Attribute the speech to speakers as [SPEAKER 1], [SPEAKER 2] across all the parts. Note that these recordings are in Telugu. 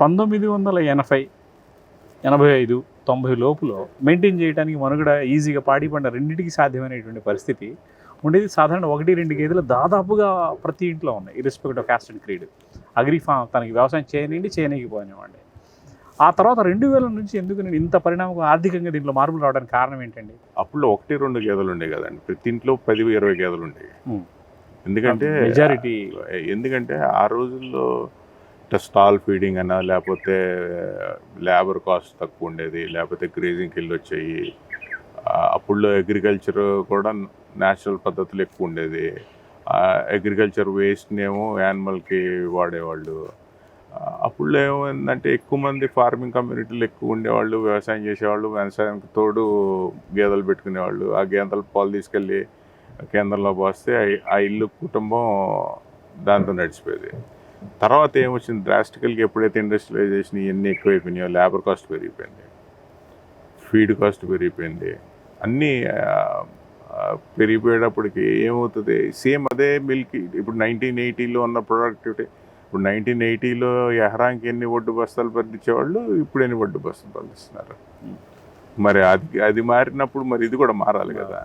[SPEAKER 1] పంతొమ్మిది వందల ఎనభై ఎనభై ఐదు తొంభై లోపులో మెయింటైన్ చేయడానికి మనుగడ ఈజీగా పాడి పంట రెండింటికి సాధ్యమైనటువంటి పరిస్థితి. ఉండేది సాధారణ ఒకటి రెండు గేదెలు దాదాపుగా ప్రతి ఇంట్లో ఉన్నాయి irrespective of caste and creed agri farm తనకి వ్యవసాయం చేయనివ్వండి చేయనీయకపోనివ్వండి. ఆ తర్వాత రెండు వేల నుంచి ఎందుకు నేను ఇంత పరిణామం ఆర్థికంగా దీంట్లో మార్పులు రావడానికి కారణం ఏంటండి?
[SPEAKER 2] అప్పుడు ఒకటి రెండు గేదెలు ఉండే కదండి. ప్రతి ఇంట్లో పది ఇరవై గేదెలు ఉండేవి. ఎందుకంటే
[SPEAKER 1] మెజారిటీ.
[SPEAKER 2] ఎందుకంటే ఆ రోజుల్లో ఇట్లా స్టాల్ ఫీడింగ్ అన్నా లేకపోతే లేబర్ కాస్ట్ తక్కువ ఉండేది లేకపోతే గ్రేజింగ్కి వెళ్ళి వచ్చాయి అప్పుడు అప్పుడులో అగ్రికల్చర్ కూడా న్యాచురల్ పద్ధతులు ఎక్కువ ఉండేది. అగ్రికల్చర్ వేస్ట్నేమో యానిమల్కి వాడేవాళ్ళు. అప్పుడు అప్పుడులో ఏమైందంటే ఎక్కువ మంది ఫార్మింగ్ కమ్యూనిటీలు ఎక్కువ ఉండేవాళ్ళు వ్యవసాయం చేసేవాళ్ళు వ్యవసాయానికి తోడు గేదెలు పెట్టుకునేవాళ్ళు. ఆ గేదెల పాలు తీసుకెళ్ళి కేంద్రంలో పోస్తే ఆ ఇల్లు కుటుంబం దాంతో నడిచిపోయేది. తర్వాత ఏమొచ్చింది? డ్రాస్టికల్గా ఎప్పుడైతే ఇండస్ట్రియలైజేషన్ ఇవన్నీ ఎక్కువైపోయినాయో లేబర్ కాస్ట్ పెరిగిపోయింది. ఫీడ్ కాస్ట్ పెరిగిపోయింది. అన్నీ పెరిగిపోయేటప్పటికి ఏమవుతుంది? సేమ్ అదే మిల్క్ ఇప్పుడు నైన్టీన్ ఎయిటీలో ఉన్న ప్రొడక్టివిటీ ఇప్పుడు నైన్టీన్ ఎయిటీలో ఎహరాంకి ఎన్ని ఒడ్డు బస్తాలు పండించేవాళ్ళు? ఇప్పుడు ఎన్ని ఒడ్డు బస్తాలు పండిస్తున్నారు? మరి అది అది మారినప్పుడు మరి ఇది కూడా మారాలి కదా.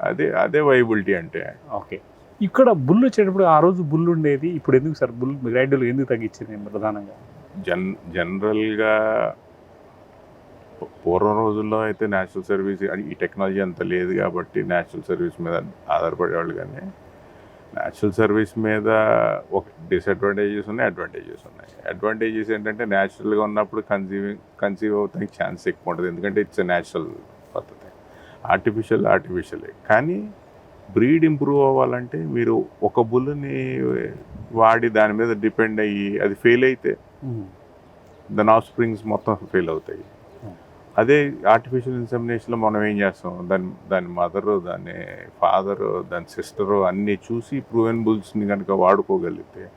[SPEAKER 2] అదే అదే వైబిలిటీ అంటే.
[SPEAKER 1] ఓకే. ఇక్కడ బుల్ వచ్చేటప్పుడు ఆ రోజు బుల్ ఉండేది. ఇప్పుడు ఎందుకు సార్ బుల్ గ్రైడ్లు ఎందుకు తగ్గించింది ప్రధానంగా?
[SPEAKER 2] జన్ జనరల్గా పూర్వం రోజుల్లో అయితే నేషనల్ సర్వీస్ ఈ టెక్నాలజీ అంత లేదు కాబట్టి నేషనల్ సర్వీస్ మీద ఆధారపడేవాళ్ళు కానీ నేషనల్ సర్వీస్ మీద ఒక డిసడ్వాంటేజెస్ ఉన్నాయి అడ్వాంటేజెస్ ఉన్నాయి. అడ్వాంటేజెస్ ఏంటంటే న్యాచురల్గా ఉన్నప్పుడు కన్సీవింగ్ కన్సీవ్ అవుతానికి ఛాన్స్ ఎక్కువ ఉంటుంది. ఎందుకంటే ఇట్స్ న్యాచురల్ పద్ధతి. ఆర్టిఫిషియల్ ఆర్టిఫిషియలే. కానీ బ్రీడ్ ఇంప్రూవ్ అవ్వాలంటే మీరు ఒక బుల్ని వాడి దాని మీద డిపెండ్ అయ్యి అది ఫెయిల్ అయితే దాని ఆఫ్ స్ప్రింగ్స్ మొత్తం ఫెయిల్ అవుతాయి. అదే ఆర్టిఫిషియల్ ఇన్సమినేషన్లో మనం ఏం చేస్తాం? దాని దాని మదరు దాని ఫాదరు దాని సిస్టరు అన్నీ చూసి ప్రూవెన్ బుల్స్ని కనుక వాడుకోగలిగితే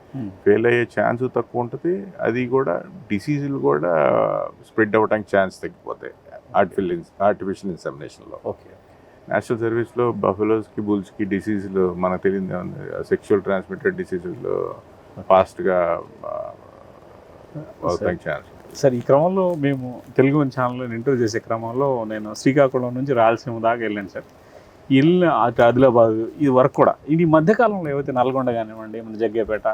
[SPEAKER 2] ఫెయిల్ అయ్యే ఛాన్స్ తక్కువ ఉంటుంది. అది కూడా డిసీజులు కూడా స్ప్రెడ్ అవ్వడానికి ఛాన్స్ తగ్గిపోతాయి. ఆర్టిఫిషియల్ ఆర్టిఫిషియల్ ఇన్సమినేషన్లో.
[SPEAKER 1] ఓకే.
[SPEAKER 2] నేషనల్ సర్వీస్లో బఫెలోస్కి బుల్స్కి డిసీజులు మనకు తెలియదు. సెక్షువల్ ట్రాన్స్మిటెడ్ డిసీజులు ఫాస్ట్గా ఛాన్స్
[SPEAKER 1] సార్ ఈ క్రమంలో మేము తెలుగు వన్ ఛానల్లో ఇంటర్వ్యూ చేసే క్రమంలో నేను శ్రీకాకుళం నుంచి రాయలసీమ దాకా వెళ్ళాను సార్. వెళ్ళిన అటు ఆదిలాబాద్ ఇది వరకు కూడా. ఇది మధ్యకాలంలో ఏవైతే నల్గొండ కానివ్వండి మన జగ్గేపేట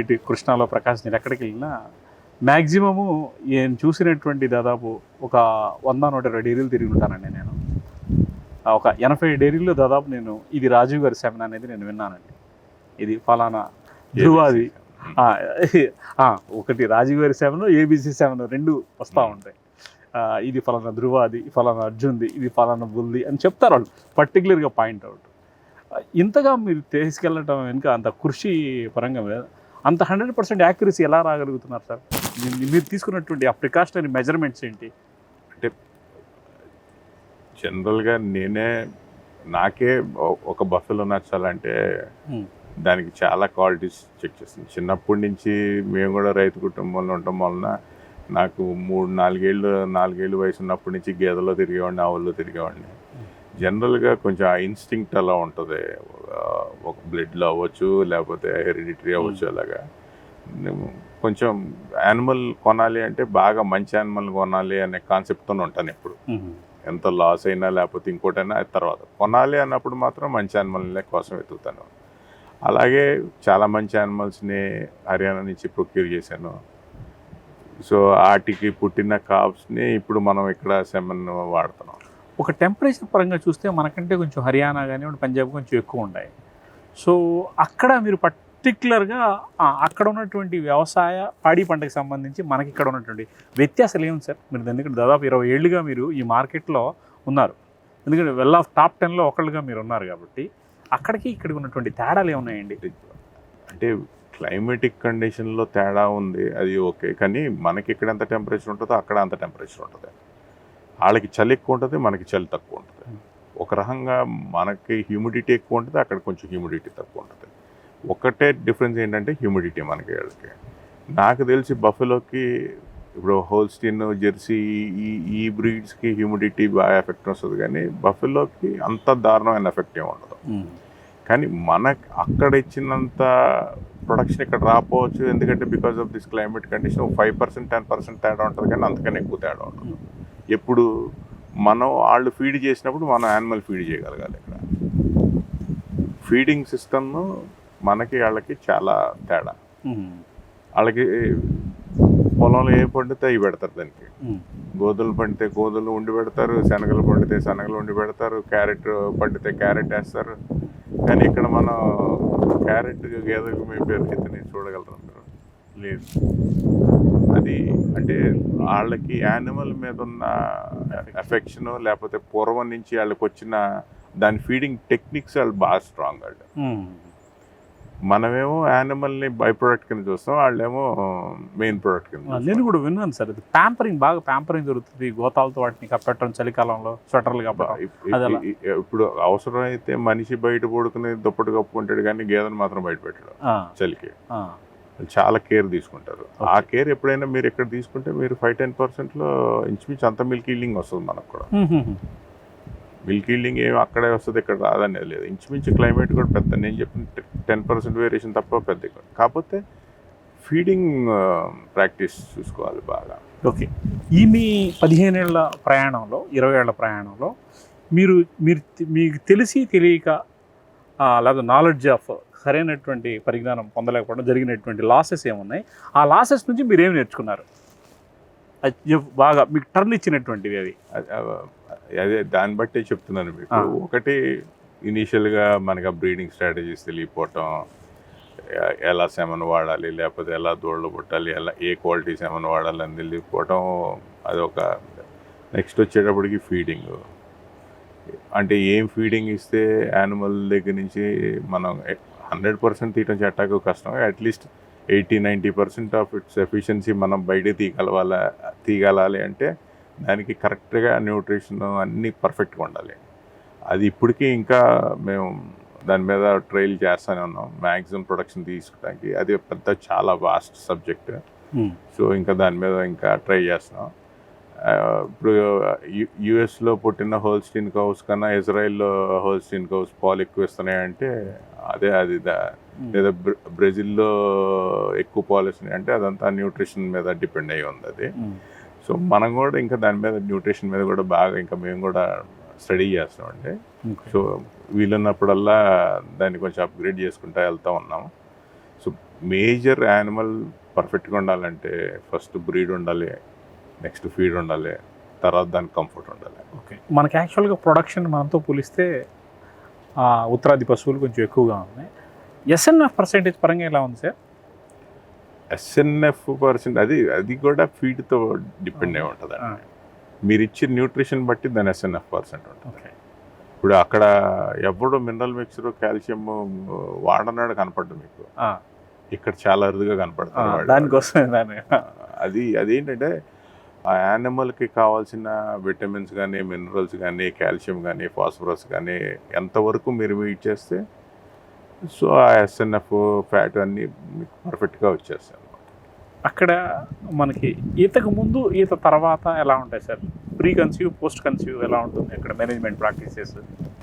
[SPEAKER 1] ఇటు కృష్ణాలో ప్రకాశం నేను ఎక్కడికి వెళ్ళినా మ్యాక్సిమము నేను చూసినటువంటి దాదాపు ఒక వంద నూట ఇరవై డైరీలు తిరిగి ఉంటానండి నేను. ఒక ఎనభై డైరీల్లో దాదాపు నేను ఇది రాజీవ్ గారి సెవెన్ అనేది నేను విన్నానండి. ఇది ఫలానా ఆ, ఒకటి రాజీవ్ గారి సెవెన్ ఏబిసి సెవెన్ రెండు వస్తూ ఉంటాయి. ఇది ఫలానా ధృవాది ఫలానా అర్జున్ది ఇది ఫలానా బుల్ది అని చెప్తారు వాళ్ళు. పర్టికులర్గా పాయింట్ అవుట్. ఇంతగా మీరు తీసుకెళ్ళటం వెనుక అంత కృషి పరంగా అంత హండ్రెడ్ పర్సెంట్ యాక్యురసీ ఎలా రాగలుగుతున్నారు సార్? మీరు తీసుకున్నటువంటి ఆ ప్రికాషనరీ మెజర్మెంట్స్ ఏంటి?
[SPEAKER 2] జనరల్గా నేనే నాకే ఒక బఫెలో నచ్చాలంటే. దానికి చాలా క్వాలిటీస్ చెక్ చేస్తాను. చిన్నప్పటి నుంచి మేము కూడా రైతు కుటుంబంలో ఉండటం వలన నాకు మూడు నాలుగేళ్ళు నాలుగేళ్ళు వయసు ఉన్నప్పటి నుంచి గేదెలో తిరిగేవాడిని ఆవుల్లో తిరిగేవాడిని. జనరల్గా కొంచెం ఆ ఇన్స్టింక్ట్ అలా ఉంటుంది. ఒక బ్లడ్లో అవ్వచ్చు లేకపోతే హెరిడిటరీ అవ్వచ్చు అలాగా. కొంచెం యానిమల్ కొనాలి అంటే బాగా మంచి యానిమల్ కొనాలి అనే కాన్సెప్ట్తో ఉంటాను ఎప్పుడు. ఎంత లాస్ అయినా లేకపోతే ఇంకోటైనా తర్వాత. కొనాలి అన్నప్పుడు మాత్రం మంచి యానిమల్ని కోసం వెతుకుతాను. అలాగే చాలా మంచి యానిమల్స్ని హర్యానా నుంచి ప్రొక్యూర్ చేశాను. సో వాటికి పుట్టిన కాప్స్ని ఇప్పుడు మనం ఇక్కడ సెమన్ వాడుతున్నాం.
[SPEAKER 1] ఒక టెంపరేచర్ పరంగా చూస్తే మనకంటే కొంచెం హర్యానా కానివ్వండి పంజాబ్ కొంచెం ఎక్కువ ఉంటాయి. సో అక్కడ మీరు పర్టికులర్గా అక్కడ ఉన్నటువంటి వ్యవసాయ పాడి పంటకు సంబంధించి మనకి ఇక్కడ ఉన్నటువంటి వ్యత్యాసాలు ఏమి సార్? మీరు ఎందుకంటే దాదాపు ఇరవై ఏళ్ళుగా మీరు ఈ మార్కెట్లో ఉన్నారు. ఎందుకంటే వెల్ ఆఫ్ టాప్ టెన్లో ఒకళ్ళుగా మీరు ఉన్నారు కాబట్టి అక్కడికి ఇక్కడికి ఉన్నటువంటి తేడాలు ఏమున్నాయండి?
[SPEAKER 2] అంటే క్లైమేటిక్ కండిషన్లో తేడా ఉంది అది ఓకే. కానీ మనకి ఇక్కడ ఎంత టెంపరేచర్ ఉంటుందో అక్కడ అంత టెంపరేచర్ ఉంటుంది. వాళ్ళకి చలి ఎక్కువ ఉంటుంది మనకి చలి తక్కువ ఉంటుంది. ఒక రకంగా మనకి హ్యూమిడిటీ ఎక్కువ ఉంటుంది అక్కడ కొంచెం హ్యూమిడిటీ తక్కువ ఉంటుంది. ఒకటే డిఫరెన్స్ ఏంటంటే హ్యూమిడిటీ మనకి వాళ్ళకి. నాకు తెలిసి బఫెలోకి ఇప్పుడు హోల్స్టీన్ జెర్సీ ఈ ఈ బ్రీడ్స్కి హ్యూమిడిటీ బాగా ఎఫెక్ట్ వస్తుంది కానీ బఫెలోకి అంత దారుణమైన ఎఫెక్ట్ ఏమి ఉండదు. కానీ మనకి అక్కడ ఇచ్చినంత ప్రొడక్షన్ ఇక్కడ రాపోవచ్చు ఎందుకంటే because of this climate condition five percent ten percent తేడా ఉంటుంది కానీ అంతకన్నా ఎక్కువ తేడా ఉంటుంది ఎప్పుడు మనం వాళ్ళు ఫీడ్ చేసినప్పుడు మనం యానిమల్ ఫీడ్ చేయగలగాలి ఇక్కడ. ఫీడింగ్ సిస్టమ్ మనకి వాళ్ళకి చాలా తేడా. వాళ్ళకి పొలంలో ఏ పండితే అవి పెడతారు దానికి. గోధులు పండితే గోధులు ఉండి పెడతారు శనగలు పండితే శనగలు ఉండి పెడతారు క్యారెట్ పండితే క్యారెట్ వేస్తారు. కానీ ఇక్కడ మనం క్యారెట్ గేదెలకు మీ పేరు నేను చూడగలరు లేదు. అది అంటే వాళ్ళకి యానిమల్ మీద ఉన్న ఎఫెక్షన్ లేకపోతే పూర్వం నుంచి వాళ్ళకి వచ్చిన దాని ఫీడింగ్ టెక్నిక్స్ వాళ్ళు బాగా స్ట్రాంగ్ వాళ్ళు. మనమేమో యానిమల్ని బై ప్రొడక్ట్ కింద చూస్తాం వాళ్ళేమో మెయిన్ ప్రొడక్ట్ కింద.
[SPEAKER 1] నేను కూడా విన్నాను సార్. ఇది ప్యాంపరింగ్ బాగా ప్యాంపరింగ్ జరుగుతుంది. గోతాలతో వాటిని కప్పెట్టడం చలికాలంలో స్వెటర్లు కప్పడం
[SPEAKER 2] ఇప్పుడు అవసరం అయితే మనిషి బయట పడుకుని దుప్పటి కప్పుకుంటాడు కానీ గేదెను మాత్రం బయట పెట్టాడు చలికి. చాలా కేర్ తీసుకుంటారు. ఆ. కేర్ ఎప్పుడైనా మీరు ఎక్కడ తీసుకుంటే మీరు ఫైవ్ టెన్ పర్సెంట్లో ఇంచుమించు అంత మిల్క్ ఈల్డింగ్ వస్తుంది మనకు కూడా. మిల్క్ ఈల్డింగ్ ఏమి అక్కడే వస్తుంది ఇక్కడ రాదనేది లేదు. ఇంచుమించు క్లైమేట్ కూడా పెద్ద నేను చెప్పిన టెన్ పర్సెంట్ వేరియేషన్ తప్ప పెద్ద. కాకపోతే ఫీడింగ్ ప్రాక్టీస్ చూసుకోవాలి బాగా.
[SPEAKER 1] ఓకే. ఈ మీ పదిహేనేళ్ళ ప్రయాణంలో ఇరవై ఏళ్ళ ప్రయాణంలో మీరు మీరు మీకు తెలిసి తెలియక లేదా నాలెడ్జ్ ఆఫ్ సరైనటువంటి పరిజ్ఞానం పొందలేకపోవడం జరిగినటువంటి లాసెస్ ఏమున్నాయి? ఆ లాసెస్ నుంచి మీరు ఏమి నేర్చుకున్నారు బాగా మీకు టర్న్ ఇచ్చినటువంటివి అవి
[SPEAKER 2] అదే దాన్ని బట్టే చెప్తున్నాను మీకు. ఒకటి ఇనీషియల్గా మనకి ఆ బ్రీడింగ్ స్ట్రాటజీస్ తెలియపోవటం ఎలా సెమన్ వాడాలి లేకపోతే ఎలా దూడలు పుట్టాలి ఎలా ఏ క్వాలిటీ సెమన్ వాడాలి అని తెలియకపోవటం అదొక నెక్స్ట్ వచ్చేటప్పటికి ఫీడింగ్. అంటే ఏం ఫీడింగ్ ఇస్తే యానిమల్ దగ్గర నుంచి మనం హండ్రెడ్ పర్సెంట్ తీయటం చెట్టాకు కష్టం. At least eighty ninety percent of its efficiency మనం బయట తీయగలవాల తీయగలాలి అంటే దానికి కరెక్ట్గా న్యూట్రిషన్ అన్నీ పర్ఫెక్ట్గా ఉండాలి. అది ఇప్పటికీ ఇంకా మేము దాని మీద ట్రైల్ చేస్తూనే ఉన్నాం. మ్యాక్సిమం ప్రొడక్షన్ తీసుకోవడానికి. అది పెద్ద చాలా వాస్ట్ సబ్జెక్ట్
[SPEAKER 1] ఉమ్,
[SPEAKER 2] సో ఇంకా దాని మీద ఇంకా ట్రై చేస్తున్నాం. ఆ, ఇప్పుడు యుఎస్లో పుట్టిన హోల్స్టీన్ కౌస్ కన్నా ఇజ్రాయెల్లో హోల్స్టీన్ కౌస్ పాలు ఎక్కువ ఇస్తున్నాయంటే అదే అది దా-
[SPEAKER 1] ఉమ్,
[SPEAKER 2] లేదా బ్ర- బ్రెజిల్లో ఎక్కువ పాలు ఇస్తున్నాయి అంటే అదంతా న్యూట్రిషన్ మీద డిపెండ్ అయి ఉంది అది.
[SPEAKER 1] ఉమ్,
[SPEAKER 2] సో మనం కూడా ఇంకా దాని మీద న్యూట్రిషన్ మీద కూడా బాగా ఇంకా మేము కూడా స్టడీ చేస్తామండి
[SPEAKER 1] ఓకే.
[SPEAKER 2] సో వీలున్నప్పుడల్లా దాన్ని కొంచెం అప్గ్రేడ్ చేసుకుంటా వెళ్తూ ఉన్నాం సో మేజర్ యానిమల్ పర్ఫెక్ట్గా ఉండాలంటే ఫస్ట్ బ్రీడ్ ఉండాలి నెక్స్ట్ ఫీడ్ ఉండాలి తర్వాత దానికి కంఫర్ట్ ఉండాలి.
[SPEAKER 1] ఓకే. మనకి యాక్చువల్గా ప్రొడక్షన్ మనతో పోలిస్తే ఉత్తరాది పశువులు కొంచెం ఎక్కువగా ఉన్నాయి. ఎస్ఎన్ఎఫ్ పర్సెంటేజ్ పరంగా ఎలా ఉంది సార్?
[SPEAKER 2] ఎస్ఎన్ఎఫ్ పర్సెంట్ అది అది కూడా ఫీడ్తో డిపెండ్ అయి ఉంటుంది
[SPEAKER 1] ఆ,
[SPEAKER 2] మీరు ఇచ్చే న్యూట్రిషన్ బట్టి దాని ఎస్ఎన్ఎఫ్ పర్సెంట్ ఉంటుంది. ఇప్పుడు అక్కడ ఎవడు మినరల్ మిక్చర్ కాల్షియం వాడనాడు కనపడ్డు మీకు. ఇక్కడ చాలా అరుదుగా వాడు.
[SPEAKER 1] దానికోసం దాని
[SPEAKER 2] అది అదేంటంటే ఆ యానిమల్కి కావాల్సిన విటమిన్స్ కానీ మినరల్స్ కానీ కాల్షియం కానీ ఫాస్ఫరస్ కానీ ఎంతవరకు మీరు మీట్ చేస్తే సో ఆ ఎస్ఎన్ఎఫ్ ఫ్యాట్ అన్నీ మీకు పర్ఫెక్ట్గా వచ్చేస్తాయి.
[SPEAKER 1] అక్కడ మనకి ఈతకు ముందు ఈత తర్వాత ఎలా ఉంటాయి sir pre conceive post conceive ఎలా ఉంటుంది అక్కడ మేనేజ్మెంట్ ప్రాక్టీసెస్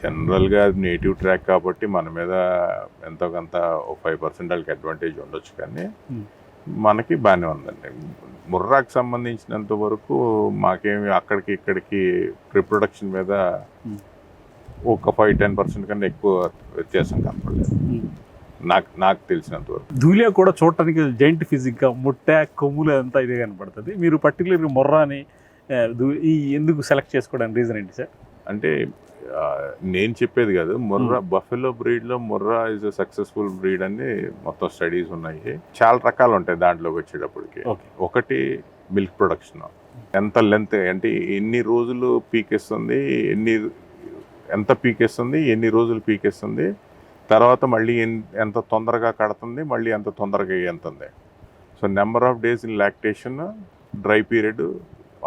[SPEAKER 2] జనరల్గా నేటివ్ ట్రాక్ కాబట్టి మన మీద ఎంతో కొంత ఫైవ్ పర్సెంట్ వాళ్ళకి అడ్వాంటేజ్ ఉండొచ్చు కానీ
[SPEAKER 1] Hmm.
[SPEAKER 2] మనకి బాగానే ఉందండి ముర్రాకు సంబంధించినంత వరకు మాకేమి అక్కడికి ఇక్కడికి రిప్రొడక్షన్ మీద
[SPEAKER 1] Hmm.
[SPEAKER 2] ఒక ఫైవ్ టెన్ పర్సెంట్ కన్నా ఎక్కువ వ్యత్యాసం కనపడలేదు నాకు నాకు తెలిసినంత వరకు.
[SPEAKER 1] ధూలియా కూడా చూడటానికి జైంట్ ఫిజిక్గా ముట్ట కొమ్ములు అంతా ఇదే కనపడుతుంది. మీరు పర్టికులర్గా మొర్రాని ఈ ఎందుకు సెలెక్ట్ చేసుకోవడానికి రీజన్ ఏంటి సార్?
[SPEAKER 2] అంటే నేను చెప్పేది కాదు. Murrah buffalo బ్రీడ్లో Murrah is a successful breed అని మొత్తం స్టడీస్ ఉన్నాయి. చాలా రకాలు ఉంటాయి దాంట్లోకి వచ్చేటప్పటికి. ఒకటి మిల్క్ ప్రొడక్షన్ ఎంత లెంత్ అంటే ఎన్ని రోజులు పీకేస్తుంది ఎన్ని ఎంత పీకేస్తుంది ఎన్ని రోజులు పీకేస్తుంది తర్వాత మళ్ళీ ఎంత తొందరగా కడుతుంది మళ్ళీ ఎంత తొందరగా ఎంతుంది. So number of days in lactation dry period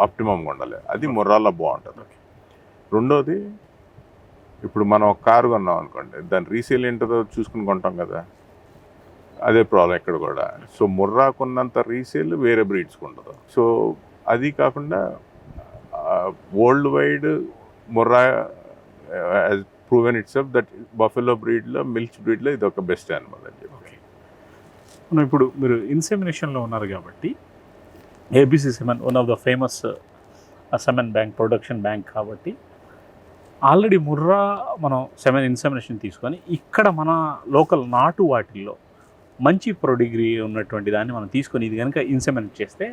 [SPEAKER 2] ఆప్టిమమ్గా ఉండాలి. అది మొర్రాల్లో బాగుంటుంది. రెండోది ఇప్పుడు మనం ఒక కారు కొన్నాం అనుకోండి దాని రీసేల్ ఏంటో చూసుకుని కొంటాం కదా. అదే ప్రాబ్లం ఇక్కడ కూడా. సో ముర్రాకున్నంత రీసేల్ వేరే బ్రీడ్స్కి ఉండదు. సో అది కాకుండా world wide Murrah proven it's that buffalo బ్రీడ్లో milk బ్రీడ్లో ఇది ఒక బెస్ట్ యానిమల్ అని చెప్పి.
[SPEAKER 1] మనం ఇప్పుడు మీరు ఇన్సెమినేషన్లో ఉన్నారు కాబట్టి ABC semen one of the famous semen bank production bank కాబట్టి ఆల్రెడీ ముర్రా మనం సెమెన్ ఇన్సెమినేషన్ తీసుకొని ఇక్కడ మన లోకల్ నాటు వాటిల్లో మంచి ప్రొడిగ్రీ ఉన్నటువంటి దాన్ని మనం తీసుకొని ఇది కనుక ఇన్సెమినేట్ చేస్తే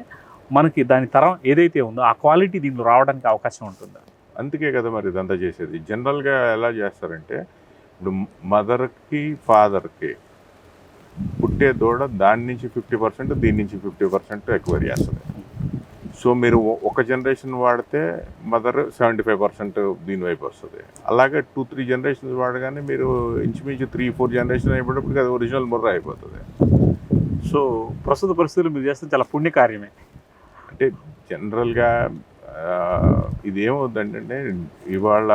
[SPEAKER 1] మనకి దాని తరం ఏదైతే ఉందో ఆ క్వాలిటీ దీంట్లో రావడానికి అవకాశం ఉంటుందా?
[SPEAKER 2] అందుకే కదా మరి ఇదంతా చేసేది. జనరల్గా ఎలా చేస్తారంటే ఇప్పుడు మదర్కి ఫాదర్కి పుట్టే దూడ దాని నుంచి ఫిఫ్టీ పర్సెంట్ దీని నుంచి ఫిఫ్టీ పర్సెంట్ ఎక్వైరీ చేస్తుంది. సో మీరు ఒక జనరేషన్ వాడితే మదర్ సెవెంటీ ఫైవ్ పర్సెంట్ దీని వైపు వస్తుంది. అలాగే టూ త్రీ జనరేషన్స్ వాడగానే మీరు ఇంచుమించు త్రీ ఫోర్ జనరేషన్ అయిపోయేటప్పటికి అది ఒరిజినల్ ముర్ర అయిపోతుంది.
[SPEAKER 1] సో ప్రస్తుత పరిస్థితులు మీరు చేస్తే చాలా పుణ్యకార్యమే.
[SPEAKER 2] అంటే జనరల్గా ఇది ఏమవుతుందంటే ఇవాళ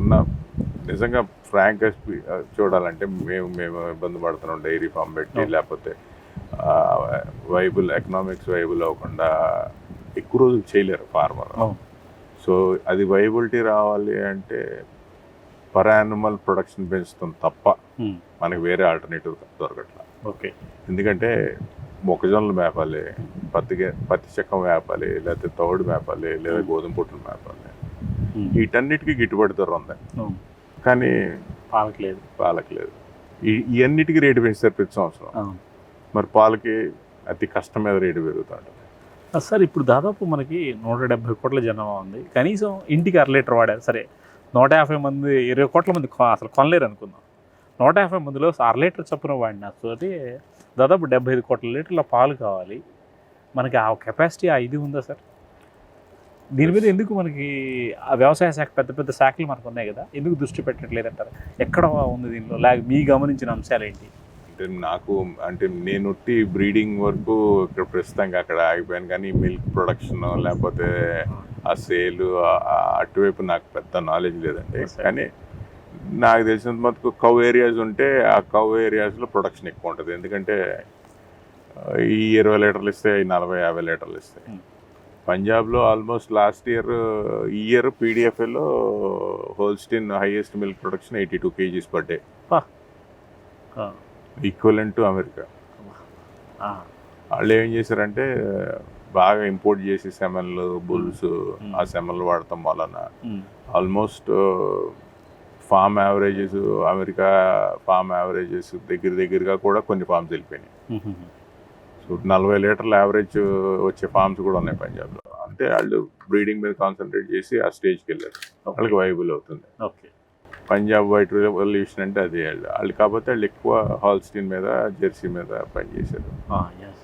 [SPEAKER 2] ఉన్న నిజంగా ఫ్రాంక్ చూడాలంటే మేము మేము ఇబ్బంది పడుతున్నాం డైరీ ఫామ్ పెట్టి. లేకపోతే వైబుల్ ఎకనామిక్స్ వైబుల్ అవ్వకుండా ఎక్కువ రోజులు చేయలేరు ఫార్మర్. సో అది వైబిలిటీ రావాలి అంటే పర్ యానిమల్ ప్రొడక్షన్ పెంచుతాం తప్ప. మనకి వేరే ఆల్టర్నేటివ్ దొరకట్లా
[SPEAKER 1] ఓకే
[SPEAKER 2] ఎందుకంటే మొక్కజొన్నలు మేపాలి పత్తి పత్తి చెక్కం మేపాలి లేకపోతే తౌడు మేపాలి లేదా గోధుమ పొట్టులు మేపాలి. వీటన్నిటికీ గిట్టుబాటు ధర ఉంది. కానీ
[SPEAKER 1] పాలకలేదు
[SPEAKER 2] పాలకి లేదు. ఈ ఇవన్నిటికీ రేటు పెంచుతారు ప్రతి సంవత్సరం. మరి పాలకి అతి కష్టం మీద రేటు పెరుగుతూ ఉంటుంది.
[SPEAKER 1] సార్ ఇప్పుడు దాదాపు మనకి నూట డెబ్బై కోట్ల జనాభా ఉంది. కనీసం ఇంటికి అర లీటర్ వాడారు. సరే నూట యాభై మంది ఇరవై కోట్ల మంది అసలు కొనలేరు అనుకుందాం. నూట యాభై మందిలో అర లీటర్ చొప్పున వాడిన తోటి దాదాపు డెబ్బై ఐదు కోట్ల లీటర్ల పాలు కావాలి. మనకి ఆ కెపాసిటీ ఆ ఇది ఉందా సార్? దీని మీద ఎందుకు మనకి ఆ వ్యవసాయ శాఖ పెద్ద పెద్ద శాఖలు మనకు ఉన్నాయి కదా ఎందుకు దృష్టి పెట్టట్లేదు అంటారు? ఎక్కడ ఉంది దీనిలో? లేక మీ గమనించిన అంశాలు ఏంటి?
[SPEAKER 2] అంటే నాకు అంటే నేను బ్రీడింగ్ వరకు ఇక్కడ ప్రస్తుతానికి అక్కడ ఆగిపోయాను. కానీ మిల్క్ ప్రొడక్షన్ లేకపోతే ఆ సేల్ అటువైపు నాకు పెద్ద నాలెడ్జ్ లేదండి. కానీ నాకు తెలిసినంత మటుకు కౌ ఏరియాస్ ఉంటే ఆ కౌ ఏరియాస్లో ప్రొడక్షన్ ఎక్కువ ఉంటుంది. ఎందుకంటే ఈ ఇరవై లీటర్లు ఇస్తే ఈ నలభై యాభై లీటర్లు ఇస్తాయి. పంజాబ్లో ఆల్మోస్ట్ లాస్ట్ ఇయర్ ఈ year పీడిఎఫ్ఏలో Holstein highest milk production eighty two kgs per day equivalent to America వాళ్ళు ఏం చేశారంటే బాగా ఇంపోర్ట్ చేసి సెమన్లు బుల్స్. ఆ సెమన్లు వాడటం వలన almost farm averages America farm averages దగ్గర దగ్గరగా కూడా కొన్ని ఫామ్స్ వెళ్ళిపోయినాయి. సో నలభై లీటర్ల యావరేజ్ వచ్చే ఫామ్స్ కూడా ఉన్నాయి పంజాబ్లో అంతే వాళ్ళు బ్రీడింగ్ మీద కాన్సన్ట్రేట్ చేసి ఆ స్టేజ్కి వెళ్ళారు. వాళ్ళకి వైబుల్ అవుతుంది.
[SPEAKER 1] ఓకే.
[SPEAKER 2] పంజాబ్ వైట్ రెవల్యూషన్ అంటే అది వాళ్ళు. వాళ్ళు కాకపోతే వాళ్ళు ఎక్కువ హాల్స్టీన్ మీద జెర్సీ మీద పనిచేశారు.
[SPEAKER 1] ఎస్